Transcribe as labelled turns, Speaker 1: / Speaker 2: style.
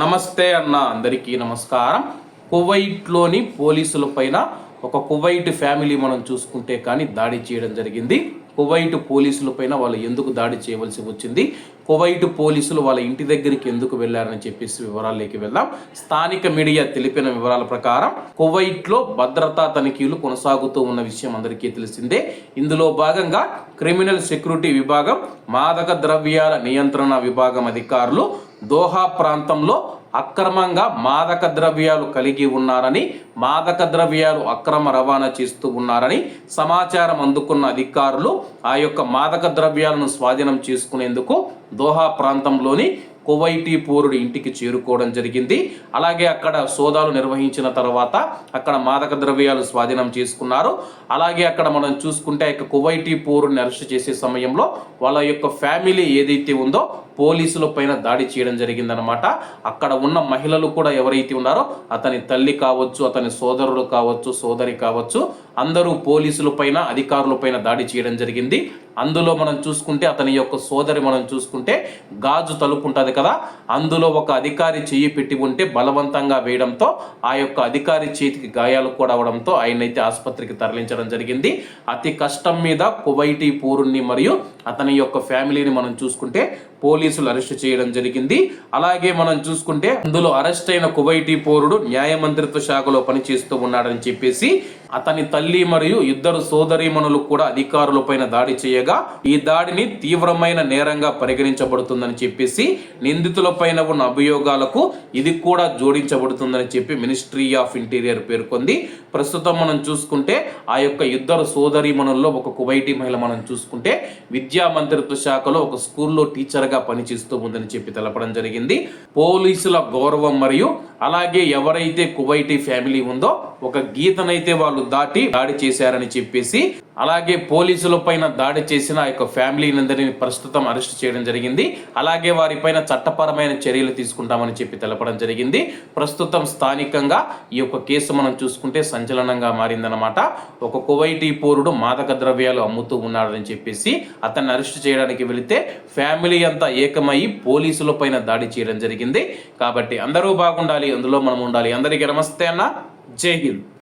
Speaker 1: నమస్తే అన్న అందరికీ నమస్కారం. కువైట్లోని పోలీసుల పైన ఒక కువైట్ ఫ్యామిలీ మనం చూసుకుంటే కానీ దాడి చేయడం జరిగింది. కువైట్ పోలీసుల పైన వాళ్ళు ఎందుకు దాడి చేయవలసి వచ్చింది? కువైట్ పోలీసులు వాళ్ళ ఇంటి దగ్గరికి ఎందుకు వెళ్ళారని చెప్పేసి వివరాల్లోకి వెళ్దాం. స్థానిక మీడియా తెలిపిన వివరాల ప్రకారం కువైట్లో భద్రతా తనిఖీలు కొనసాగుతూ ఉన్న విషయం అందరికీ తెలిసిందే. ఇందులో భాగంగా క్రిమినల్ సెక్యూరిటీ విభాగం మాదక ద్రవ్యాల నియంత్రణ విభాగం అధికారులు దోహా ప్రాంతంలో అక్రమంగా మాదక ద్రవ్యాలు కలిగి ఉన్నారని మాదక ద్రవ్యాలు అక్రమ రవాణా చేస్తూ ఉన్నారని సమాచారం అందుకున్న అధికారులు ఆ యొక్క మాదక ద్రవ్యాలను స్వాధీనం చేసుకునేందుకు దోహా ప్రాంతంలోని కువైటీ పౌరుడి ఇంటికి చేరుకోవడం జరిగింది. అలాగే అక్కడ సోదాలు నిర్వహించిన తర్వాత అక్కడ మాదక ద్రవ్యాలు స్వాధీనం చేసుకున్నారు. అలాగే అక్కడ మనం చూసుకుంటే ఆ యొక్క కువైటీ పూరుడిని అరెస్ట్ చేసే సమయంలో వాళ్ళ యొక్క ఫ్యామిలీ ఏదైతే ఉందో పోలీసుల పైన దాడి చేయడం జరిగిందనమాట అక్కడ ఉన్న మహిళలు కూడా ఎవరైతే ఉన్నారో అతని తల్లి కావచ్చు అతని సోదరుడు కావచ్చు సోదరి కావచ్చు అందరూ పోలీసుల పైన అధికారుల పైన దాడి చేయడం జరిగింది. అందులో మనం చూసుకుంటే అతని యొక్క సోదరి మనం చూసుకుంటే గాజు తలుపు ఉంటుంది కదా అందులో ఒక అధికారి చెయ్యి పెట్టి ఉంటే బలవంతంగా వేయడంతో ఆ యొక్క అధికారి చేతికి గాయాలు కూడా అవడంతో ఆయనైతే ఆసుపత్రికి తరలించడం జరిగింది. అతి కష్టం మీద కువైటీ పూరుణ్ణి మరియు అతని యొక్క ఫ్యామిలీని మనం చూసుకుంటే పోలీసులు అరెస్ట్ చేయడం జరిగింది. అలాగే మనం చూసుకుంటే అందులో అరెస్ట్ అయిన కువైటీ పౌరుడు న్యాయ మంత్రిత్వ శాఖలో పనిచేస్తూ ఉన్నాడని చెప్పేసి అతని తల్లి మరియు ఇద్దరు సోదరీమణులు కూడా అధికారులపైన దాడి చేయగా ఈ దాడిని తీవ్రమైన నేరంగా పరిగణించబడుతుందని చెప్పేసి నిందితులపైన ఉన్న అభియోగాలకు ఇది కూడా జోడించబడుతుందని చెప్పి మినిస్ట్రీ ఆఫ్ ఇంటీరియర్ పేర్కొంది. ప్రస్తుతం మనం చూసుకుంటే ఆ యొక్క ఇద్దరు సోదరీమణుల్లో ఒక కువైటీ మహిళ మనం చూసుకుంటే విద్యా మంత్రిత్వ శాఖలో ఒక స్కూల్లో టీచర్గా పనిచేస్తూ ఉందని చెప్పి తెలపడం జరిగింది. పోలీసుల గౌరవం మరియు అలాగే ఎవరైతే కువైటీ ఫ్యామిలీ ఉందో ఒక గీతనైతే వాళ్ళు దాటి దాడి చేశారని చెప్పేసి అలాగే పోలీసుల పైన దాడి చేసిన ఆ యొక్క ఫ్యామిలీనందరినీ ప్రస్తుతం అరెస్ట్ చేయడం జరిగింది. అలాగే వారిపైన చట్టపరమైన చర్యలు తీసుకుంటామని చెప్పి తెలపడం జరిగింది. ప్రస్తుతం స్థానికంగా ఈ యొక్క కేసు మనం చూసుకుంటే సంచలనంగా మారిందనమాట ఒక కువైటీ పౌరుడు మాదక ద్రవ్యాలు అమ్ముతూ ఉన్నాడని చెప్పేసి అతన్ని అరెస్ట్ చేయడానికి వెళితే ఫ్యామిలీ అంతా ఏకమయ్యి పోలీసుల పైన దాడి చేయడం జరిగింది. కాబట్టి అందరూ బాగుండాలి అందులో మనం ఉండాలి. అందరికీ నమస్తే అన్న. జై హింద్.